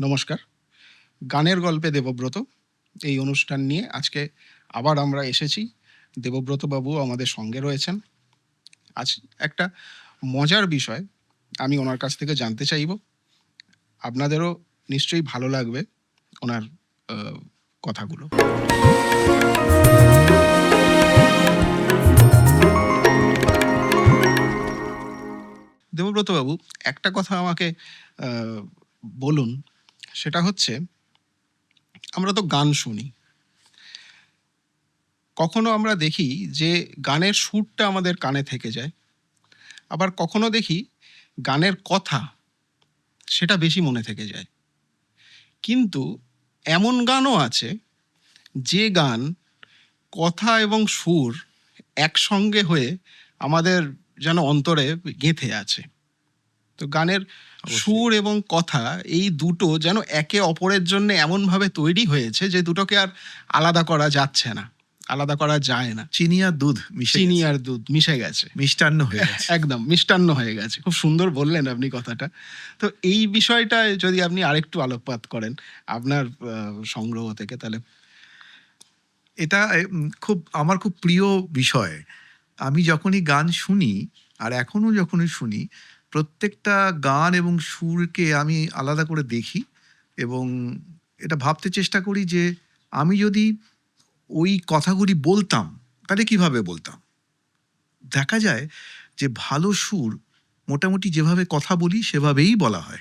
নমস্কার। গানের গল্পে দেবব্রত, এই অনুষ্ঠান নিয়ে আজকে আবার আমরা এসেছি। দেবব্রত বাবু আমাদের সঙ্গে রয়েছেন। আজ একটা মজার বিষয় আমি ওনার কাছ থেকে জানতে চাইব। আপনাদেরও নিশ্চয়ই ভালো লাগবে ওনার কথাগুলো। দেবব্রত বাবু একটা কথা আমাকে বলুন। সেটা হচ্ছে, আমরা তো গান শুনি। কখনো আমরা দেখি যে গানের সুরটা আমাদের কানে থেকে যায়, আবার কখনো দেখি গানের কথা সেটা বেশি মনে থেকে যায়। কিন্তু এমন গানও আছে যে গান, কথা এবং সুর একসঙ্গে হয়ে আমাদের যেন অন্তরে গেঁথে আছে। তো গানের সুর এবং কথা এই দুটো যেন একে অপরের জন্য এমনভাবে তৈরি হয়েছে যে দুটোকে আর আলাদা করা যাচ্ছে না আলাদা করা যায় না। চিনি আর দুধ চিনি আর দুধ মিশে গেছে। মিষ্টান্ন হয়ে গেছে। একদম মিষ্টান্ন হয়ে গেছে। খুব সুন্দর বললেন আপনি কথাটা। তো এই বিষয়টা যদি আপনি আরেকটু আলোকপাত করেন আপনার সংগ্রহ থেকে তাহলে। এটা খুব আমার খুব প্রিয় বিষয়। আমি যখনই গান শুনি আর এখনও যখনই শুনি প্রত্যেকটা গান এবং সুরকে আমি আলাদা করে দেখি এবং এটা ভাবতে চেষ্টা করি যে আমি যদি ওই কথাগুলি বলতাম তাহলে কীভাবে বলতাম? দেখা যায় যে ভালো সুর মোটামুটি যেভাবে কথা বলি সেভাবেই বলা হয়।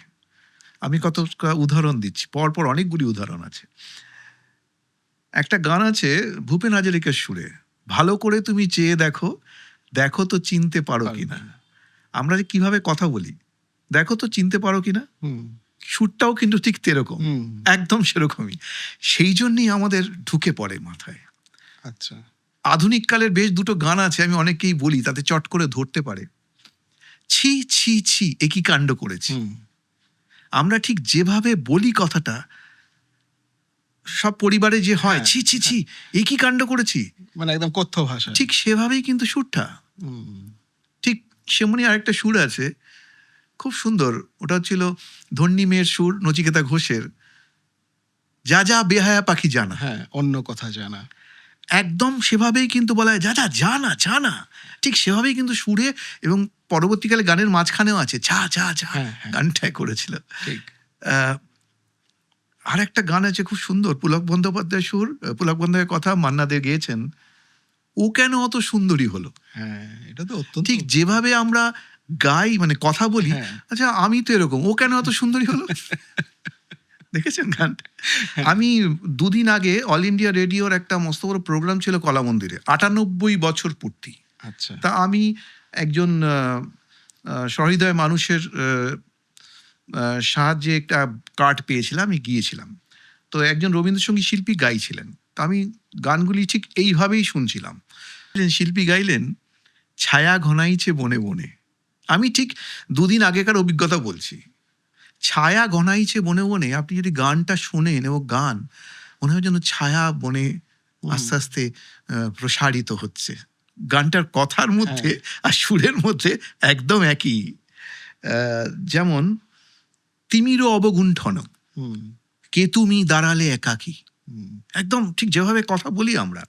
আমি কত উদাহরণ দিচ্ছি পরপর অনেকগুলি উদাহরণ আছে। একটা গান আছে ভূপেন হাজারিকার সুরে ভালো করে তুমি চেয়ে দেখো দেখো তো চিনতে পারো কিনা। আমরা যে কীভাবে কথা বলি দেখো তো চিনতে পারো কিনা? সুরটাও কিন্তু ঠিক তেরকম। একদম সেরকমই। সেই জন্যই আমাদের ঢুকে পড়ে মাথায়। আচ্ছা। আধুনিক কালের বেশ দুটো গান আছে আমি অনেককেই বলি তাতে চট করে ধরতে পারে। ছি ছি ছি একই কাণ্ড করেছি। আমরা ঠিক যেভাবে বলি কথাটা সব পরিবারে যে হয় হ্যাঁ, ছি ছি ছি একই কাণ্ড করেছি? মানে একদম কথ্য ভাষা ঠিক সেভাবেই কিন্তু সুরটা। সেমনি আরেকটা সুর আছে খুব সুন্দর। ওটা হচ্ছিল ধন্যী মেয়ের সুর নচিকেতা ঘোষের যা যা বেহায়া পাখি জানা। হ্যাঁ অন্য কথা জানা। একদম সেভাবেই কিন্তু বলা হয় যা যা জানা জানা। ঠিক সেভাবেই কিন্তু সুরে এবং পরবর্তীকালে গানের মাঝখানেও আছে যা যা যা হ্যাঁ, হ্যাঁ। গানটাই করেছিল। ঠিক। আর একটা গান আছে খুব সুন্দর পুলক বন্দ্যোপাধ্যায় সুর পুলক বন্দ্যোপাধ্যায়ের কথা মান্না দে গেয়েছেন। ও কেন অত সুন্দরী হলো? হ্যাঁ এটা তো অত্যন্ত ঠিক যেভাবে আমরা গাই মানে কথা বলি হ্যাঁ। আচ্ছা আমি তো এরকম ও কেন অত সুন্দরী হলো? দেখেছেন গানটা? আমি দুদিন আগে অল ইন্ডিয়া রেডিওর একটা মস্ত বড় প্রোগ্রাম ছিল কলা মন্দিরে আটানব্বই বছর পূর্তি। আচ্ছা। তা আমি একজন সহৃদয় মানুষের সাহায্যে একটা কার্ড পেয়েছিলাম আমি গিয়েছিলাম। তো একজন রবীন্দ্রসঙ্গীত শিল্পী গাইছিলেন। তা আমি গানগুলি ঠিক এইভাবেই শুনছিলাম। শিল্পী গাইলেন ছায়া ঘনাইছে বনে বনে। আমি ঠিক দুদিন আগেকার অভিজ্ঞতা বলছি। ছায়া ঘনাইছে বনে বনে আপনি যদি গানটা শোনেন এবং গান মনে হয় যেন ছায়া বনে আস্তে আস্তে প্রসারিত হচ্ছে। গানটার কথার মধ্যে আর সুরের মধ্যে একদম একই। যেমন তিমিরও অবগুণ্ঠন কে তুমি দাঁড়ালে একাকী। একদম ঠিক যেভাবে কথা বলি আমরা।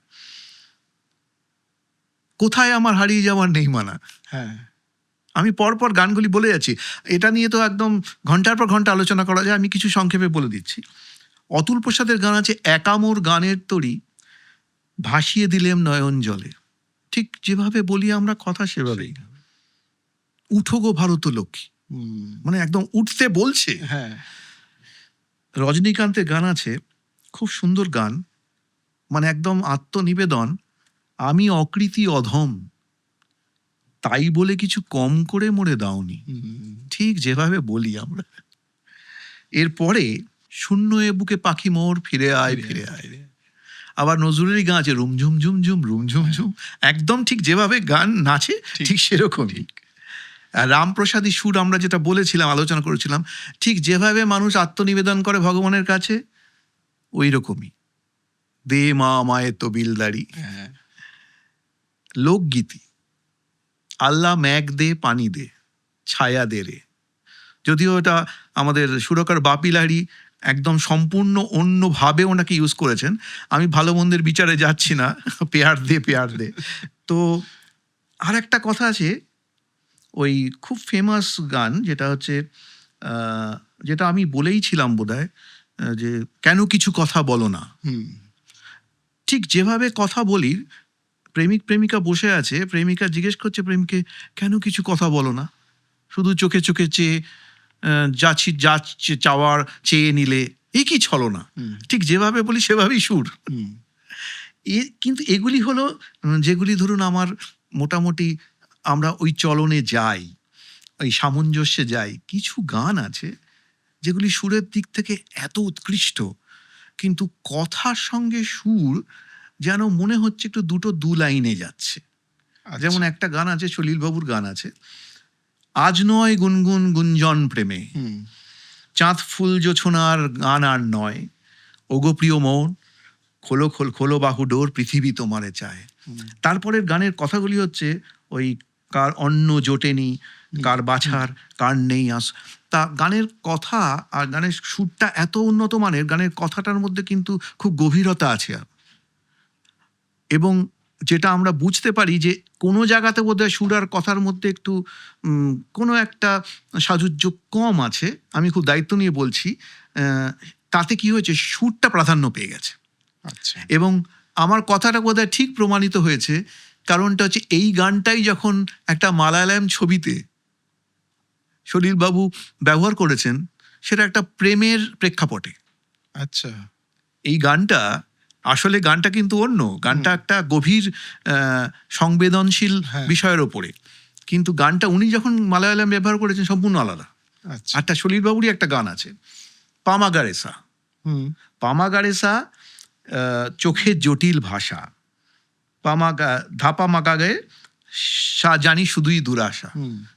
কোথায় আমার হারিয়ে যাওয়ার নেই মানা? হ্যাঁ। আমি পরপর গানগুলি বলে যাচ্ছি। এটা নিয়ে তো একদম ঘণ্টার পর ঘণ্টা আলোচনা করা যায় আমি কিছু সংক্ষেপে বলে দিচ্ছি। অতুল প্রসাদের গান আছে একামোর গানের তরি ভাসিয়ে দিলেম নয়ন জলে। ঠিক যেভাবে বলি আমরা কথা সেভাবেই। উঠো গো ভারত লক্ষ্মী। মানে একদম উঠতে বলছে। হ্যাঁ। রজনীকান্তের গান আছে খুব সুন্দর গান। মানে একদম আত্মনিবেদন। আমি অকৃতি অধম। তাই বলে কিছু কম করে মরে দাওনি। ঠিক যেভাবে বলি আমরা। এরপরে শূন্য এ বুকে পাখি মোর ফিরে আয় ফিরে আয় আবার নজরুলেরই গান আছে রুম ঝুম ঝুম ঝুম রুম ঝুম একদম ঠিক যেভাবে গান নাচে ঠিক। সেরকমই। আর রামপ্রসাদী সুর আমরা যেটা বলেছিলাম আলোচনা করেছিলাম ঠিক যেভাবে মানুষ আত্মনিবেদন করে ভগবানের কাছে ওই রকমই দে মা মায়ের তো বিলদারি হ্যাঁ। লোকগীতি। আল্লাহ ম্যাগ দে পানি দে ছায়া দে রে। যদিও এটা আমাদের সুরকার বাপি লাহিড়ী একদম সম্পূর্ণ অন্যভাবে ওনাকে ইউজ করেছেন। আমি ভালো মন্দের বিচারে যাচ্ছি না। পেয়ার দে পেয়ার দে। তো আর একটা কথা আছে ওই খুব ফেমাস গান যেটা হচ্ছে যেটা আমি বলেই ছিলাম আহ, যে কেন কিছু কথা বলো না। ঠিক যেভাবে কথা বলি প্রেমিক প্রেমিকা বসে আছে প্রেমিকা জিজ্ঞেস করছে প্রেমকে কেন কিছু কথা বলো না? শুধু চোখে চোখে চেয়ে যাচ্ছি যা চাওয়ার চেয়ে নিলে এই কি ছলো না ঠিক যেভাবে বলি সেভাবেই সুর। এ কিন্তু এগুলি হলো যেগুলি ধরুন আমার মোটামুটি আমরা ওই চলনে যাই ওই সামঞ্জস্যে যাই কিছু গান আছে যেগুলি সুরের দিক থেকে এত উৎকৃষ্ট কিন্তু কথার সঙ্গে সুর যেন মনে হচ্ছে একটু দুটো দু লাইনে যাচ্ছে। আচ্ছা। যেমন একটা গান আছে সলিলবাবুর গান আছে আজ নয় গুনগুন গুঞ্জন প্রেমে। চাঁদ ফুল জোছনার গান আর নয়। ওগো প্রিয় মন খোলো খোল খোলো বাহু ডোর পৃথিবী তোমারে চায়। তারপরের গানের কথাগুলি হচ্ছে ওই কার অন্ন জোটেনি কার বাছার কার নেই আস। তা গানের কথা আর গানের সুরটা এত উন্নত মানের গানের কথাটার মধ্যে কিন্তু খুব গভীরতা আছে এবং যেটা আমরা বুঝতে পারি যে কোনো জায়গাতে বোধহয় সুর আর কথার মধ্যে একটু কোনো একটা সাজুজ্য কম আছে। আমি খুব দায়িত্ব নিয়ে বলছি তাতে কি হয়েছে? সুরটা প্রাধান্য পেয়ে গেছে। আচ্ছা। এবং আমার কথাটা বোধহয় ঠিক প্রমাণিত হয়েছে কারণটা হচ্ছে এই গানটাই যখন একটা মালায়ালাম ছবিতে সলিলবাবু ব্যবহার করেছেন সেটা একটা প্রেমের প্রেক্ষাপটে। আচ্ছা। এই গানটা আসলে গানটা কিন্তু অন্য। গানটা একটা গভীর সংবেদনশীল হ্যাঁ। বিষয়ের ওপরে। কিন্তু গানটা উনি যখন মালায়ালাম ব্যবহার করেছেন সম্পূর্ণ আলাদা। আচ্ছা। সলিলবাবুরই একটা গান আছে পামাগারেসা। পামাগারেসা আহ, চোখের জটিল ভাষা। পামাগা ধাপা মাগাগে সা জানি শুধুই দুরাশা।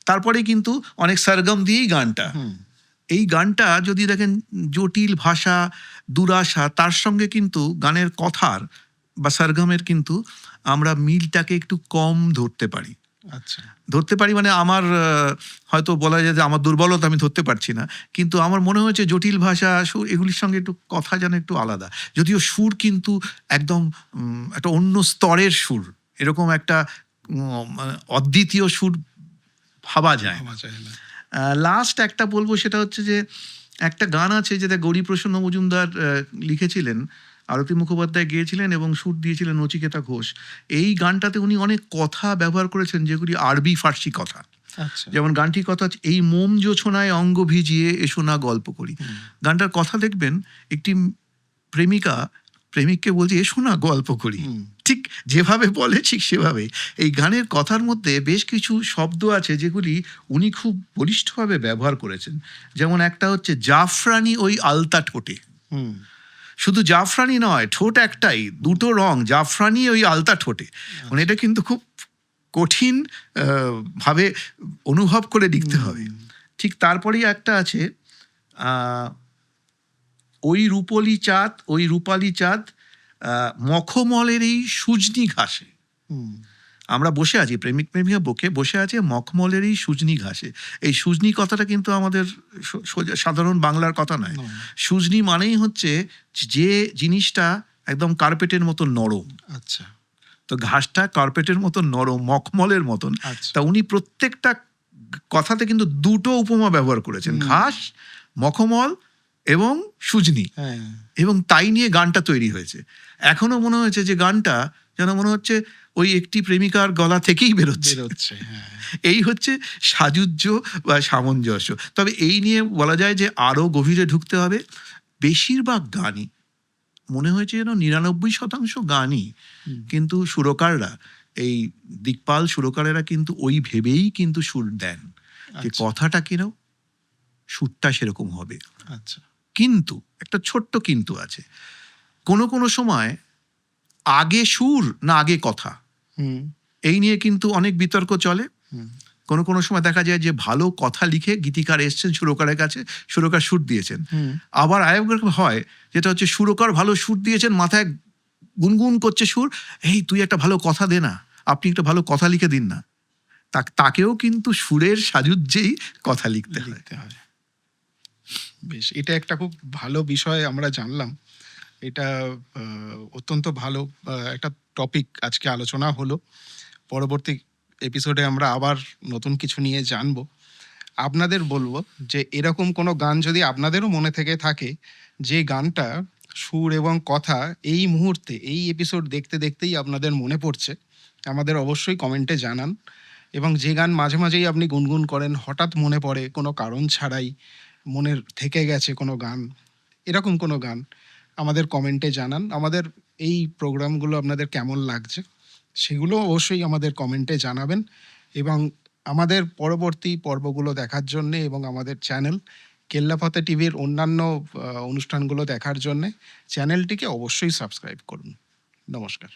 তারপরে কিন্তু অনেক সরগম দিয়েই গানটা। এই গানটা যদি দেখেন জটিল ভাষা দুরাশা তার সঙ্গে কিন্তু গানের কথার বা সরগমের কিন্তু আমরা মিলটাকে একটু কম ধরতে পারি। আচ্ছা। ধরতে পারি মানে আমার হয়তো বলা যায় যে আমার দুর্বলতা আমি ধরতে পারছি না কিন্তু আমার মনে হয়েছে জটিল ভাষা সুর এগুলির সঙ্গে একটু কথা যেন একটু আলাদা। যদিও সুর কিন্তু একদম একটা অন্য স্তরের সুর এরকম একটা মানে অদ্বিতীয় সুর ভাবা যায় ভাবা যায় না। লাস্ট একটা বলব সেটা হচ্ছে যে একটা গান আছে যেটা গৌরী প্রসন্ন মজুমদার লিখেছিলেন। আরতি মুখোপাধ্যায় গিয়েছিলেন এবং সুর দিয়েছিলেন নচিকেতা ঘোষ। এই গানটাতে উনি অনেক কথা ব্যবহার করেছেন যেগুলি আরবি ফার্সি কথা। আচ্ছা। যেমন গানটির কথা এই মোম জোছনায় অঙ্গ ভিজিয়ে এসো না গল্প করি। গানটার কথা দেখবেন একটি প্রেমিকা প্রেমিককে বলছি এসো না গল্প করি। ঠিক যেভাবে বলে ঠিক সেভাবে। এই গানের কথার মধ্যে বেশ কিছু শব্দ আছে যেগুলি উনি খুব বলিষ্ঠভাবে ব্যবহার করেছেন। যেমন একটা হচ্ছে জাফরানি ওই আলতা ঠোঁটে। শুধু জাফরানি নয় ঠোঁট একটাই দুটো রং জাফরানি ওই আলতা ঠোঁটে। মানে এটা কিন্তু খুব কঠিন ভাবে অনুভব করে লিখতে হবে। ঠিক তারপরেই একটা আছে ওই রূপলি চাঁদ ওই রূপালি চাঁদ মখমলের এই সুজনি ঘাসে। আমরা বসে আছি প্রেমিক প্রেমিকা বকে বসে আছে মখমলের এই সুজনি ঘাসে। এই সুজনি কথাটা কিন্তু আমাদের সাধারণ বাংলার কথা নয়। সুজনি মানেই হচ্ছে যে জিনিসটা একদম কার্পেটের মতো নরম। আচ্ছা। তো ঘাসটা কার্পেটের মতো নরম মখমলের মতন। আচ্ছা। তা উনি প্রত্যেকটা কথাতে কিন্তু দুটো উপমা ব্যবহার করেছেন। ঘাস মখমল এবং সুজনি। হ্যাঁ। এবং তাই নিয়ে গানটা তৈরি হয়েছে। এখনও মনে হয়েছে যে গানটা যেন মনে হচ্ছে ওই একটি প্রেমিকার গলা থেকেই বেরোচ্ছে। হ্যাঁ। এই হচ্ছে সাজুজ্য বা সামঞ্জস্য। তবে এই নিয়ে বলা যায় যে আরও গভীরে ঢুকতে হবে। বেশিরভাগ গানই মনে হয়েছে যেন নিরানব্বই শতাংশ গানই কিন্তু সুরকাররা এই দিকপাল সুরকারেরা কিন্তু ওই ভেবেই কিন্তু সুর দেন যে আচ্ছা, কথাটা কিনো সুরটা সেরকম হবে। আচ্ছা। কিন্তু একটা ছোট্ট কিন্তু আছে। কোনো কোনো সময় আগে সুর না আগে কথা। এই নিয়ে কিন্তু অনেক বিতর্ক চলে। কোনো কোনো সময় দেখা যায় যে ভালো কথা লিখে গীতিকার এসছেন সুরকারের কাছে সুরকার সুর দিয়েছেন। আবার আরেক হয় যেটা হচ্ছে সুরকার ভালো সুর দিয়েছেন মাথায় গুনগুন করছে সুর এই তুই একটা ভালো কথা দে না আপনি একটা ভালো কথা লিখে দিন না। তাকেও কিন্তু সুরের সাজুজ্যেই কথা লিখতে হয়। বেশ, এটা একটা খুব ভালো বিষয় আমরা জানলাম। এটা অত্যন্ত ভালো একটা টপিক আজকে আলোচনা হলো। পরবর্তী এপিসোডে আমরা আবার নতুন কিছু নিয়ে জানব। আপনাদের বলব যে, এরকম কোনো গান যদি আপনাদেরও মনে থেকে থাকে, যে গানটা সুর এবং কথা এই মুহূর্তে, এই এপিসোড দেখতে দেখতেই আপনাদের মনে পড়ছে, আমাদের অবশ্যই কমেন্টে জানান। এবং যে গান মাঝে মাঝেই আপনি গুনগুন করেন, হঠাৎ মনে পড়ে কোনো কারণ ছাড়াই মনের থেকে গেছে কোনো গান, এরকম কোনো গান আমাদের কমেন্টে জানান। আমাদের এই প্রোগ্রামগুলো আপনাদের কেমন লাগছে, সেগুলো অবশ্যই আমাদের কমেন্টে জানাবেন এবং আমাদের পরবর্তী পর্বগুলো দেখার জন্যে এবং আমাদের চ্যানেল কেল্লাফতে টিভির অন্যান্য অনুষ্ঠানগুলো দেখার জন্যে চ্যানেলটিকে অবশ্যই সাবস্ক্রাইব করুন। নমস্কার।